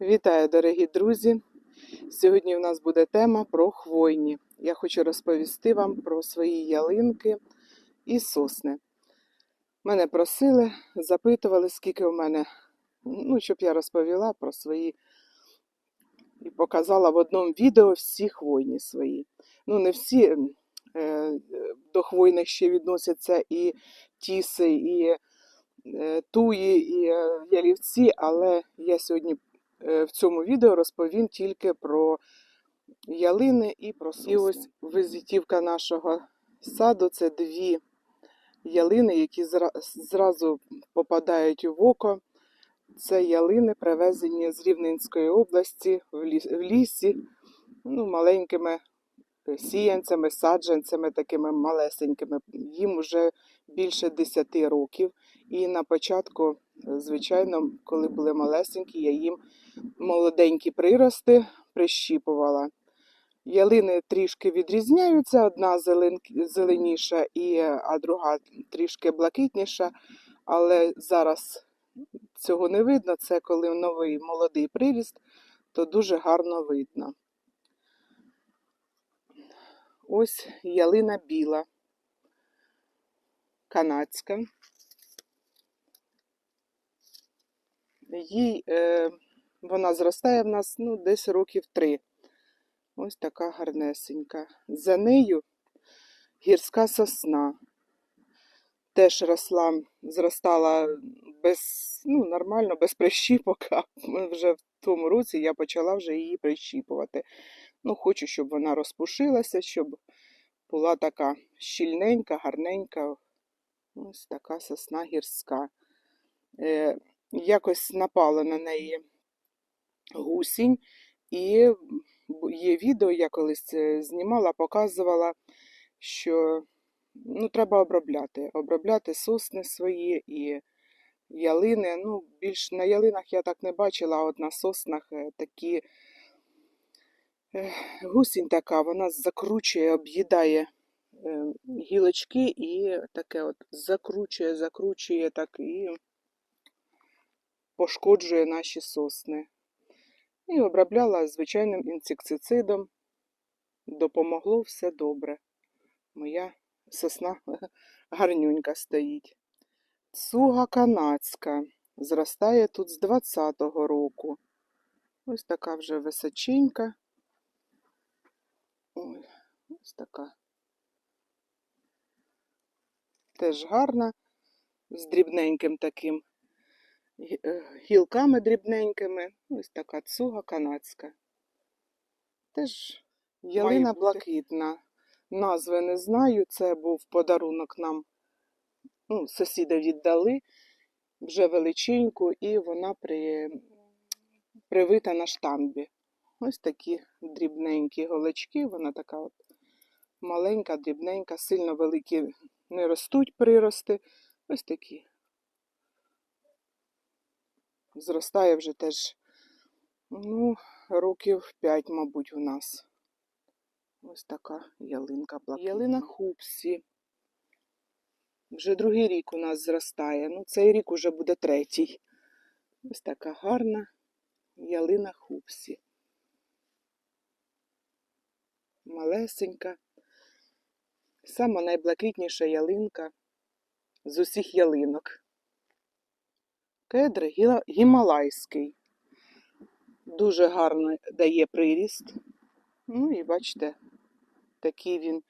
Вітаю, дорогі друзі! Сьогодні в нас буде тема про хвойні. Я хочу розповісти вам про свої ялинки і сосни. Мене просили, запитували, скільки в мене, ну, щоб я розповіла про свої і показала в одному відео всі хвойні свої. Ну, не всі е, до хвойних ще відносяться і тіси, і е, туї, і е, ялівці, але я сьогодні в цьому відео розповім тільки про ялини і про сосни. І ось визитівка нашого саду це дві ялини, які зра- зразу попадають в око. Це ялини, привезені з Рівненської області в лісі, ну, маленькими сіянцями, саджанцями, такими малесенькими. Їм вже більше 10 років. І на початку, звичайно, коли були малесенькі, я їм молоденькі прирости прищіпувала. Ялини трішки відрізняються, одна зелен... зеленіша, а друга трішки блакитніша, але зараз цього не видно. Це коли новий молодий приріст, то дуже гарно видно. Ось ялина біла, канадська. Їй е, вона зростає в нас ну, десь років три. Ось така гарнесенька. За нею гірська сосна. Теж росла, зростала без, ну, нормально, без прищіпок, а вже в тому році я почала вже її прищіпувати. Ну, хочу, щоб вона розпушилася, щоб була така щільненька, гарненька. Ось така сосна гірська. Е, якось напала на неї гусінь, і є відео, я колись знімала, показувала, що ну, треба обробляти. Обробляти сосни свої і ялини. Ну, більш на ялинах я так не бачила, а от на соснах е, такі е, гусінь така, вона закручує, об'їдає е, гілочки і таке от закручує, закручує так і пошкоджує наші сосни. І обробляла звичайним інсектицидом. Допомогло все добре. Моя сосна гарнюнька стоїть. Цуга канадська. Зростає тут з 20-го року. Ось така вже височенька. Ой, ось така. Теж гарна, з дрібненьким таким гілками дрібненькими. Ось така цуга канадська. Теж ялина блакитна. Назви не знаю. Це був подарунок нам. Ну, сусіди віддали вже величеньку, і вона при... привита на штамбі. Ось такі дрібненькі голочки. Вона така от маленька, дрібненька, сильно великі не ростуть прирости. Ось такі зростає вже теж, ну, років 5, мабуть, у нас. Ось така ялинка блакитна. Ялина хупсі. Вже другий рік у нас зростає. Ну, цей рік уже буде третій. Ось така гарна ялина хупсі. Малесенька. Сама найблакитніша ялинка з усіх ялинок. Кедр гімалайський. Дуже гарно дає приріст. Ну і бачите, такий він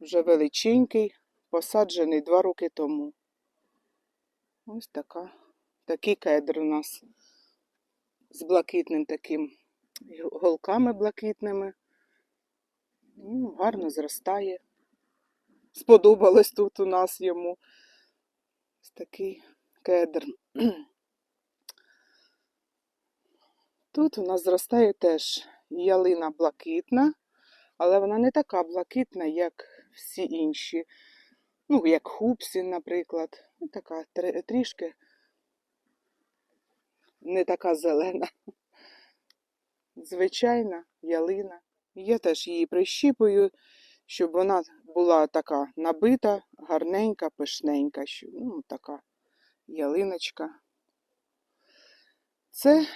вже величенький, посаджений два роки тому. Ось така, такий кедр у нас з блакитним таким голками блакитними. Ну, гарно зростає. Сподобалось тут у нас йому. Ось такий кедр. Тут у нас зростає теж ялина блакитна, але вона не така блакитна, як всі інші. Ну, як хупсі, наприклад. Ну, Така трішки не така зелена. Звичайна ялина. Я теж її прищіпую, щоб вона була така набита, гарненька, пишненька. Ну, така ялиночка. Це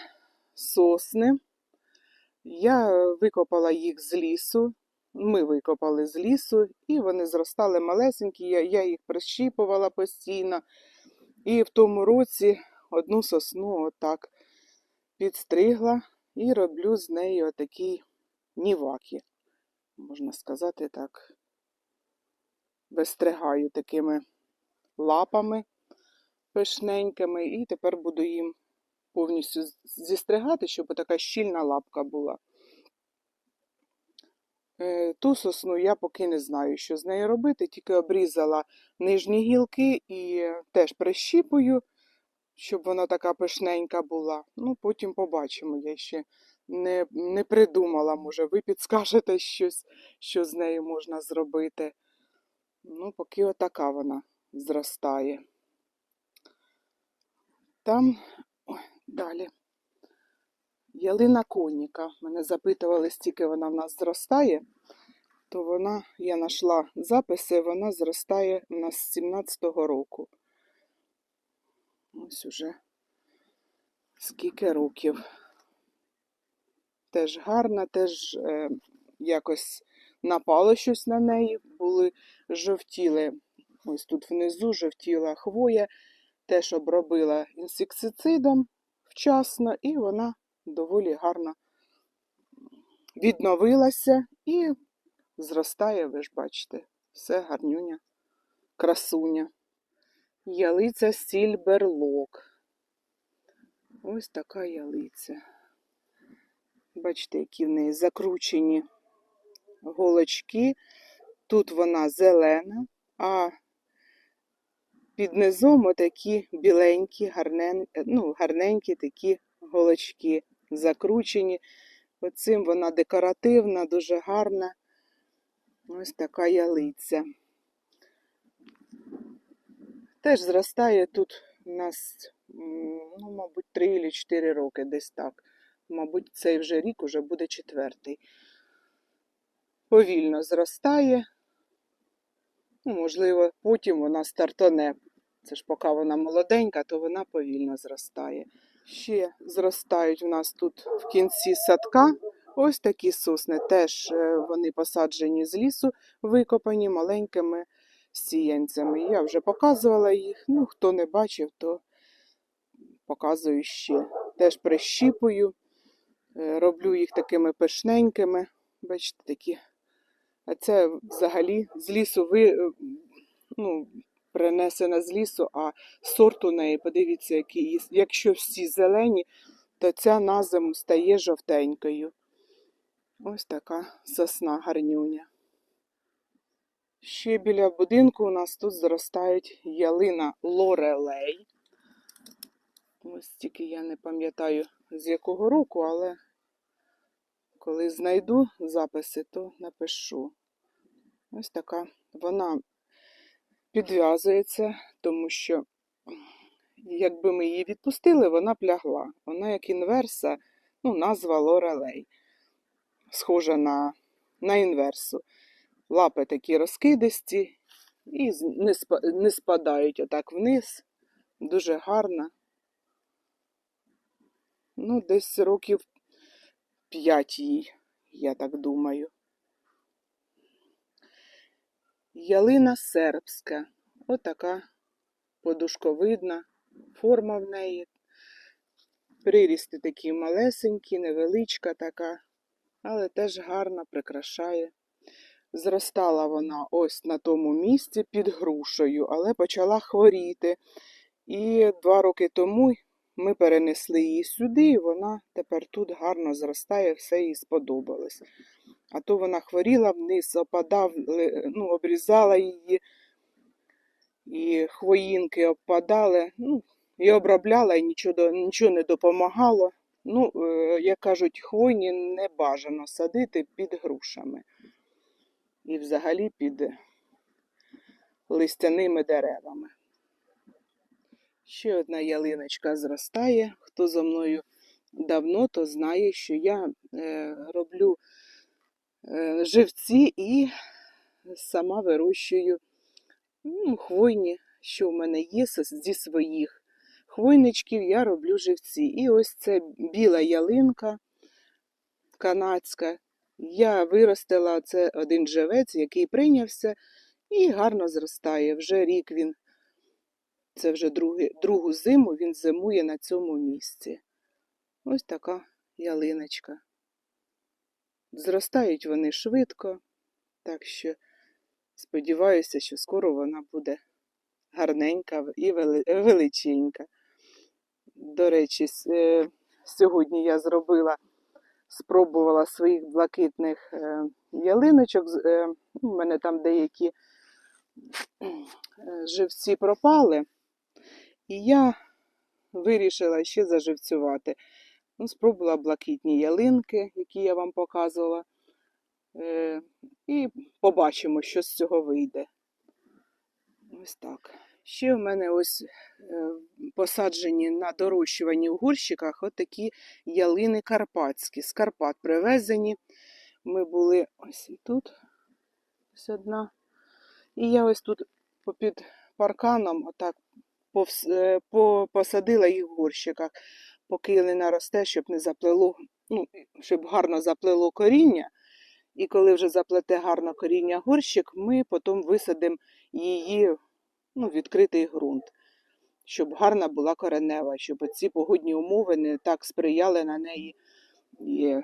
сосни. Я викопала їх з лісу. Ми викопали з лісу, і вони зростали малесенькі. Я, я їх прищіпувала постійно. І в тому році одну сосну отак підстригла і роблю з неї отакі ніваки. Можна сказати так. Вистригаю такими лапами пишненькими, і тепер буду їм повністю зістригати, щоб така щільна лапка була. Е, Ту сосну я поки не знаю, що з нею робити, тільки обрізала нижні гілки і теж прищіпую, щоб вона така пишненька була. Ну, потім побачимо. Я ще не, не придумала, може, ви підскажете щось, що з нею можна зробити. Ну, поки отака вона зростає. Там далі. Ялина коніка. Мене запитували, стільки вона в нас зростає, то вона, я знайшла записи, вона зростає у нас з 17-го року. Ось уже скільки років. Теж гарна, теж е, якось напало щось на неї, були жовтіли. Ось тут внизу жовтіла хвоя, теж обробила інсектицидом вчасно, і вона доволі гарно відновилася і зростає, ви ж бачите, все гарнюня, красуня. Ялиця сільберлок. Ось така ялиця. Бачите, які в неї закручені голочки. Тут вона зелена, а під низом отакі біленькі, гарнен... ну, гарненькі такі голочки закручені. Оцим вона декоративна, дуже гарна. Ось така ялиця. Теж зростає тут у нас, ну, мабуть, 3 чи 4 роки десь так. Мабуть, цей вже рік уже буде четвертий. Повільно зростає. Ну, можливо, потім вона стартане. Це ж поки вона молоденька, то вона повільно зростає. Ще зростають у нас тут в кінці садка ось такі сосни. Теж е, вони посаджені з лісу, викопані маленькими сіянцями. Я вже показувала їх. Ну, хто не бачив, то показую ще. Теж прищіпую, е, роблю їх такими пишненькими. Бачите, такі. А це взагалі з лісу ви, е, ну, принесена з лісу, а сорт у неї, подивіться, який. Якщо всі зелені, то ця на зиму стає жовтенькою. Ось така сосна гарнюня. Ще біля будинку у нас тут зростають ялина лорелей. Ось тільки я не пам'ятаю з якого року, але коли знайду записи, то напишу. Ось така. Вона підв'язується, тому що якби ми її відпустили, вона б лягла. Вона як інверса, ну, назва лорелей. Схожа на, на інверсу. Лапи такі розкидисті і не, спа- не спадають отак вниз. Дуже гарна. Ну, десь років п'ять їй, я так думаю. Ялина сербська. Отака подушковидна форма в неї. Прирісти такі малесенькі, невеличка така, але теж гарно прикрашає. Зростала вона ось на тому місці під грушею, але почала хворіти. І два роки тому ми перенесли її сюди, і вона тепер тут гарно зростає, все їй сподобалось. А то вона хворіла вниз, опадав, ну, обрізала її, і хвоїнки обпадали, ну, і обробляла, і нічого, нічого не допомагало. Ну, е, як кажуть, хвойні не бажано садити під грушами. І взагалі під листяними деревами. Ще одна ялиночка зростає. Хто за мною давно, то знає, що я е, роблю е, живці і сама вирощую ну, хвойні, що в мене є зі своїх хвойничків я роблю живці. І ось це біла ялинка канадська. Я виростила це один живець, який прийнявся і гарно зростає. Вже рік він, це вже другий, другу зиму він зимує на цьому місці. Ось така ялиночка. Зростають вони швидко, так що сподіваюся, що скоро вона буде гарненька і величенька. До речі, е, сьогодні я зробила, спробувала своїх блакитних е, ялиночок. Е, У мене там деякі живці пропали, і я вирішила ще заживцювати. Ну, спробувала блакитні ялинки, які я вам показувала. Е, І побачимо, що з цього вийде. Ось так. Ще в мене ось е, посаджені на дорощуванні в горщиках отакі ялини карпатські. З Карпат привезені. Ми були ось і тут, ось одна. І я ось тут попід парканом отак повс- е, по- посадила їх в горщиках, поки ялина росте, щоб не заплело, ну, щоб гарно заплело коріння. І коли вже заплете гарно коріння горщик, ми потім висадимо її ну, відкритий ґрунт, щоб гарна була коренева, щоб ці погодні умови не так сприяли на неї, і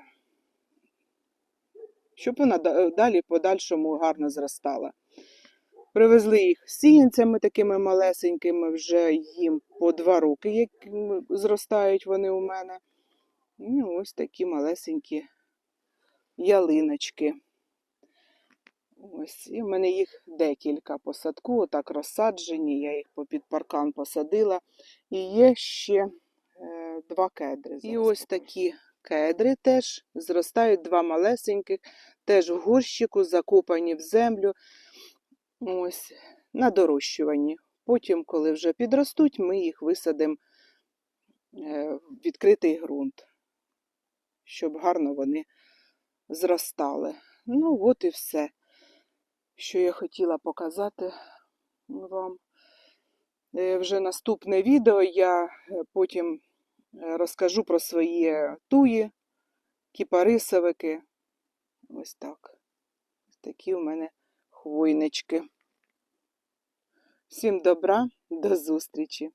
щоб вона далі подальшому гарно зростала. Привезли їх сіянцями такими малесенькими, вже їм по два роки, як зростають вони у мене. І ось такі малесенькі ялиночки. Ось, і в мене їх декілька по садку, отак розсаджені, я їх попід паркан посадила. І є ще е, два кедри. І ось такі кедри теж зростають два малесеньких, теж в горщику, закопані в землю. Ось, на дорощуванні. Потім, коли вже підростуть, ми їх висадимо е, в відкритий ґрунт, щоб гарно вони зростали. Ну, от і все, що я хотіла показати вам. Е, Вже наступне відео я е, потім розкажу про свої туї, кіпарисовики. Ось так. Такі у мене хвойнички. Всім добра, до зустрічі!